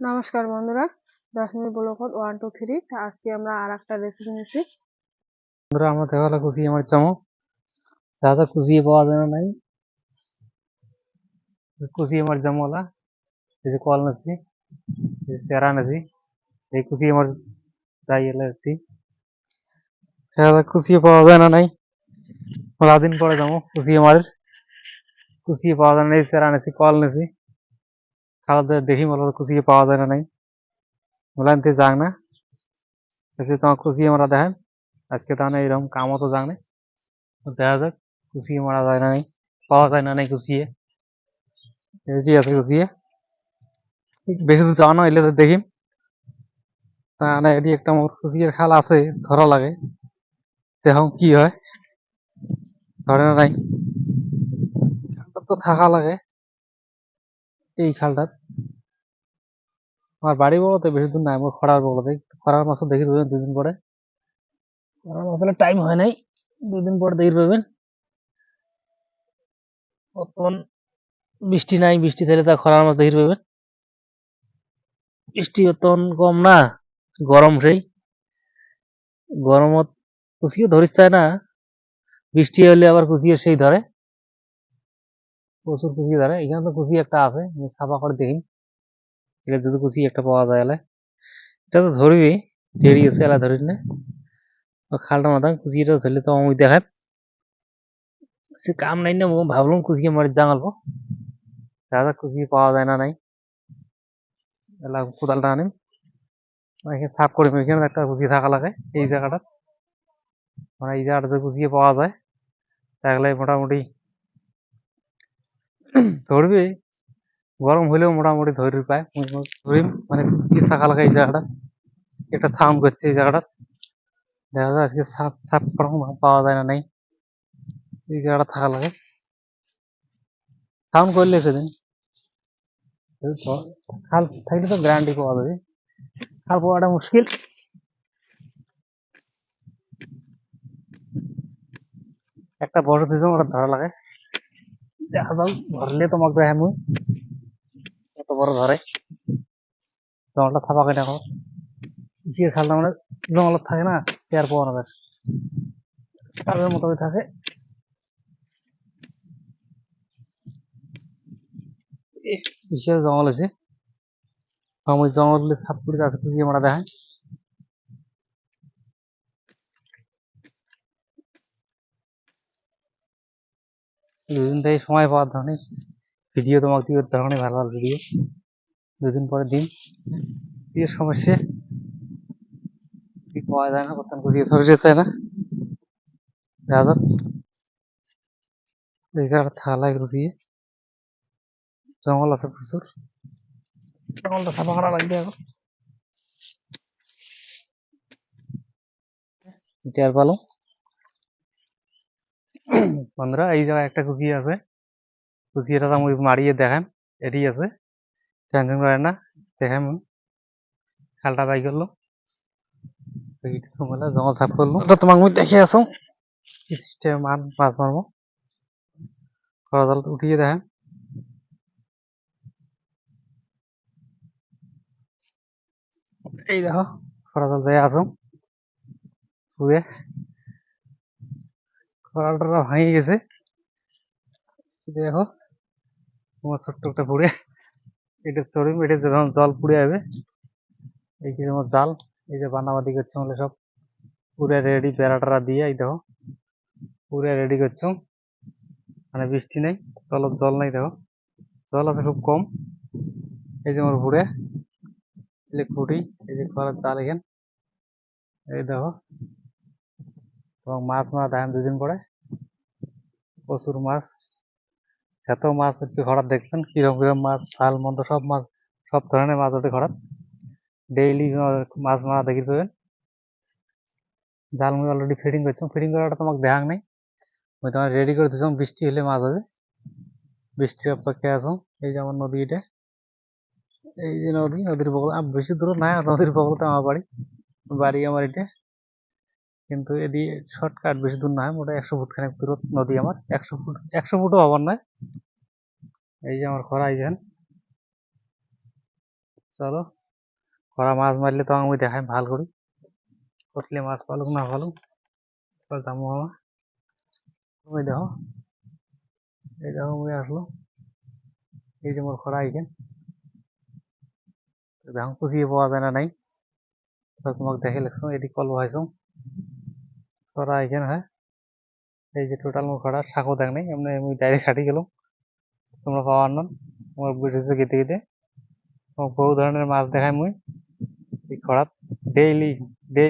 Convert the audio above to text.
নমস্কার বন্ধুরা দশমী ব্লকত ওয়ান টু থ্রি আজকে আমরা আর একটা রেসিপি নিচ্ছি। বন্ধুরা, আমরা দেখা হলো খুশি, আমার যা যা খুশি পাওয়া যায় না নাই। খুশি আমার জামওয়ালা এই যে কল নাছি সেরা নাছি, এই খুশি আমার যাই এলে একটি যা যা খুশি পাওয়া যায় না নাই দিন পরে যাব, খুশি আমার। খুশি পাওয়া যায় না এই সেরা নাছি, কল নাছি। দাওয়া দেখি বলো খুশি পাওয়া যায় না নাই? বলে আনতে যাক না। এসে তোমার খুশি আমরা দেখেন। আজকে তাহলে এরকম কামও তো যাক না। দেখা যাক খুশি মারা যায় না নাই, পাওয়া যায় না নাই খুশিয়ে এটি আছে খুশিয়ে বেশি দূর যাওয়া না, এলে তো দেখি। তা না এটি একটা মোর খুশির খাল আছে, ধরা লাগে। দেখো কি হয়। ধরে না নাই। তো থাকা লাগে। এই খালটাত আমার বাড়ি বলতে বেশি দূর নাই আমার খরার বলতে। খরার মাসও দেখি পাবেন দুদিন পরে। খরার মাসে টাইম হয় নাই, দুদিন পরে দেখি পাবেন বর্তমান বৃষ্টি নাই, বৃষ্টি থাকলে তা খরার মাছ দেখি পাবেন বৃষ্টি বর্তমান কম না, গরম সেই। গরমত কুচিয়ে ধরিস চায় না, বৃষ্টি হলে আবার কুচিয়ে সেই ধরে। প্রচুর কুচি ধরে, এখানে তো কুচি একটা আছে সাফা করে দেখি। এটা যদি কুচি একটা পাওয়া যায় এলে। এটা তো ধরবি, দেরি আছে এলা ধরিস না। খালটা মাথা কুচিটা ধরলে তো আমি দেখায়। সে কাম নাই না ভাবলাম কুচিয়ে মারি জাঙালবো দাদা কুচিয়ে পাওয়া যায় না নাই। এলা কোদালটা আনিম। এখানে সাফ করে এখানে একটা কুচি থাকা লাগে এই জায়গাটা মানে এই জায়গাটাতে কুচিয়ে পাওয়া যায়। থাকলে মোটামুটি ধরবি। গরম হইলেও মোটামুটি ধরি পায়। ধরিম মানে কুচিয়ে থাকা লাগে এই জায়গাটা? একটা সাউন্ড করছে এই জায়গাটা। দেখা যায় আজকে সাপ সাপ করম পাওয়া যায় না, নাই। এই জায়গাটা থাকা লাগে সাউন্ড করলে সেদিন। খাল থাকলে তো গ্যারান্টি পাওয়া যাবে। খাল পাওয়াটা মুশকিল। একটা বড় দিয়েছে ওটা ধরা লাগে দেখা যাও ধরলে তোমাকে দেখে মুই। কত বড় ধরে। জঙ্গলটা সাফা করে দেখো জিয়ে খালটা মানে জঙ্গলত থাকে না টের পাওয়া না তাদের মতো থাকে। বিশাল জঙ্গল আছে আমি জঙ্গলে সাপ করে গাছ খুঁজিয়ে মারা দেখায় দুদিন থেকে সময় পাওয়ার ধরনের। ভিডিও তোমাকে দিয়ে ধরনের ভালো ভালো ভিডিও দুদিন পরে দিন। দিয়ে সমস্যা। কি পাওয়া যায় না, বর্তমান খুঁজিয়ে ধরে চায় না। এই জায়গাটা থালায় খুঁজিয়ে জঙ্গল আছে প্রচুর। জঙ্গলটা সাফা করা লাগবে এখন। টের পালো। বন্ধুরা, এই জায়গায় একটা কুচিয়ে আছে। কুচিয়েটা আমি মারিয়ে দেখাম এটি আছে। টেনশন করে না দেখাম খালটা বাই করল। জঙ্গল সাফ করল। ওটা তোমাক আমি দেখে সিস্টেম মান মাছ মারবো। খরাজাল উঠিয়ে দেখাম এই দেখো খরা জাল যাই আছো পুয়ে খরালটা ভাঙে গেছে। দেখো। তোমার ছোট্ট একটা পুড়ে। এটা চড়িম এটা যখন জল পুড়ে যাবে, এই যে তোমার জাল, এই যে বানাবাদি করছে বলে সব। পুরে রেডি প্যারাটারা দিয়ে, এই দেখো। পুরে রেডি করছ। মানে বৃষ্টি নেই তলত জল নেই, দেখো। জল আছে খুব কম। এই যে আমার এই যে খুঁটি, এই যে খরার জাল এখান। এই দেখো। এবং মাছ মারা দেখেন দুদিন পরে। প্রচুর মাছ। এত মাছ একটু হঠাৎ দেখবেন কিরম কিরম মাছ ভালো মন্দ, সব মাছ, সব ধরনের মাছ ওঠে হঠাৎ। ডেইলি মাছ মারা দেখি পাবেন জাল মুই অলরেডি ফিডিং করছি। ফিডিং করাটা তোমাকে দেখাক নাই। আমি তোমার রেডি করে দিয়েছিলাম, বৃষ্টি হলে মাছ হবে। বৃষ্টির অপেক্ষায় আছো। এই যে আমার নদী এটা। এই যে নদী, নদীর বগল। বেশি দূর না, নদীর বগলতে আমার বাড়ি। বাড়ি আমার এটা। কিন্তু এদি শর্টকাট বেশি দূর না মোটা একশো ফুট খানিক দূরত নদী আমার। একশো ফুট, একশো ফুটও হবার নয়। এই যে আমার খরা যেন চলো, খরা মাছ মারলে তো আমি দেখাই, ভালো করি। কতলে মাছ পালুক, না পালুক যাব আমরা তুমি দেখো, এই দেখো মুই আসলো। এই যে মোর খরা আইকেন দেখো খুঁজিয়ে পাওয়া যায় না নাই। তোমাকে দেখে লাগছো, এদিক কল বহাইছো। খরা এখানে হ্যাঁ এই যে টোটাল মুখ খড়া সাঁকো দেখ নাই। এমনি আমি ডাইরেক্ট হাঁটি গেলাম। তোমরা পাওয়ার নন আমার বুঝেছে গেতে গেতে বহু ধরনের মাছ দেখায় মুই। এই খরাত ডেইলি ডেইলি